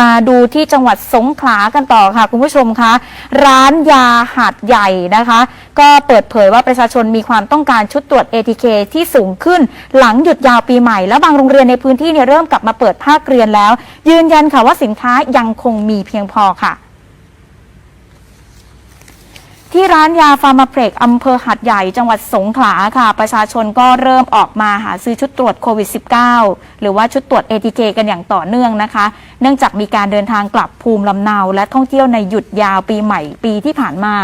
มาดูที่จังหวัดสงขลากันต่อค่ะ คุณผู้ชมคะ ร้านยาหาดใหญ่นะคะ ก็เปิดเผยว่าประชาชนมีความต้องการชุดตรวจ ATK ที่สูงขึ้น หลังหยุดยาวปีใหม่ และบางโรงเรียนในพื้นที่เนี่ยเริ่มกลับมาเปิดภาคเรียนแล้ว ยืนยันค่ะว่าสินค้ายังคงมีเพียงพอค่ะ ที่ร้านยาฟาร์มาเพล็กอำเภอหัดใหญ่จังหวัดสงขลาค่ะ ประชาชนก็เริ่มออกมาหาซื้อชุดตรวจโควิด -19 หรือว่าชุดตรวจ ATK กันอย่างต่อเนื่องนะคะ เนื่องจากมีการเดินทางกลับภูมิลำเนา และท่องเที่ยวในหยุดยาวปีใหม่ปีที่ผ่านมา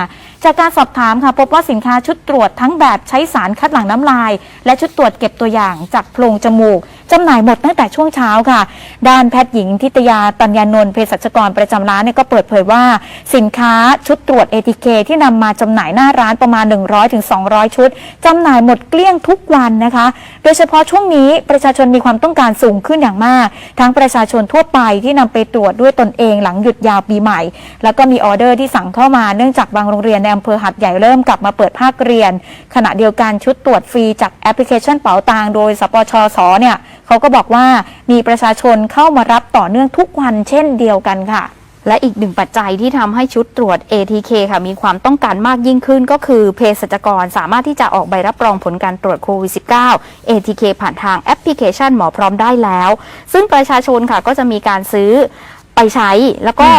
จากการสอบถามค่ะ พบว่าสินค้าชุดตรวจทั้งแบบใช้สารคัดหลั่งน้ำลาย และชุดตรวจเก็บตัวอย่างจากโพรงจมูก จำหน่ายหมดตั้งแต่ช่วงเช้าค่ะ ด้านแพทย์หญิงทิตยาตัญญานนท์เภสัชกรประจำร้านเนี่ยก็เปิดเผยว่า สินค้าชุดตรวจ ATK ที่นำมาจำหน่ายหน้าร้านประมาณ 100-200 ชุดจำหน่ายหมดเกลี้ยงทุกวันนะคะ โดยเฉพาะช่วงนี้ประชาชนมีความต้องการสูงขึ้นอย่างมาก ทั้งประชาชนทั่วไปที่นำไปตรวจด้วยตนเองหลังหยุดยาวปีใหม่ แล้วก็มีออเดอร์ที่สั่งเข้ามาเนื่องจากบางโรงเรียนในอำเภอหัดใหญ่เริ่มกลับมาเปิดภาคเรียน ขณะเดียวกันชุดตรวจฟรีจากแอปพลิเคชันเป๋าตังโดยสปชสเนี่ย เขาก็บอกว่ามีประชาชนเข้ามารับต่อเนื่องทุกวันเช่นเดียวกันค่ะ และอีกหนึ่งปัจจัยที่ทำให้ชุดตรวจ ATK ค่ะ มีความต้องการมากยิ่งขึ้นก็คือเภสัชกรสามารถที่จะออกใบรับรองผลการตรวจโควิด -19 ATK ผ่านทางแอปพลิเคชันหมอพร้อมได้แล้ว ซึ่งประชาชนค่ะก็จะมีการซื้อไปใช้แล้วก็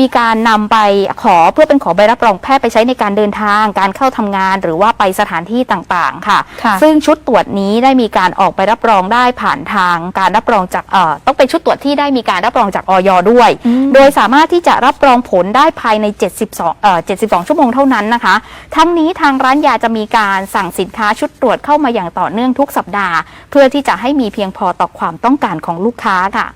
มีการนำไปขอเพื่อเป็นขอใบรับรองแพทย์ไปใช้ในการเดินทาง การเข้าทำงาน หรือว่าไปสถานที่ต่างๆค่ะค่ะ ซึ่งชุดตรวจนี้ได้มีการออกไปรับรองได้ผ่านทางการรับรองจากเอ่อต้องเป็นชุดตรวจที่ได้มีการรับรองจากออยด้วยอืมโดยสามารถที่จะรับรองผลได้ภายใน 72เอ่อ72 ชั่วโมงเท่านั้นนะคะ ทั้งนี้ทางร้านยาจะมีการสั่งสินค้าชุดตรวจเข้ามาอย่างต่อเนื่องทุกสัปดาห์ เพื่อที่จะให้มีเพียงพอต่อความต้องการของลูกค้าค่ะ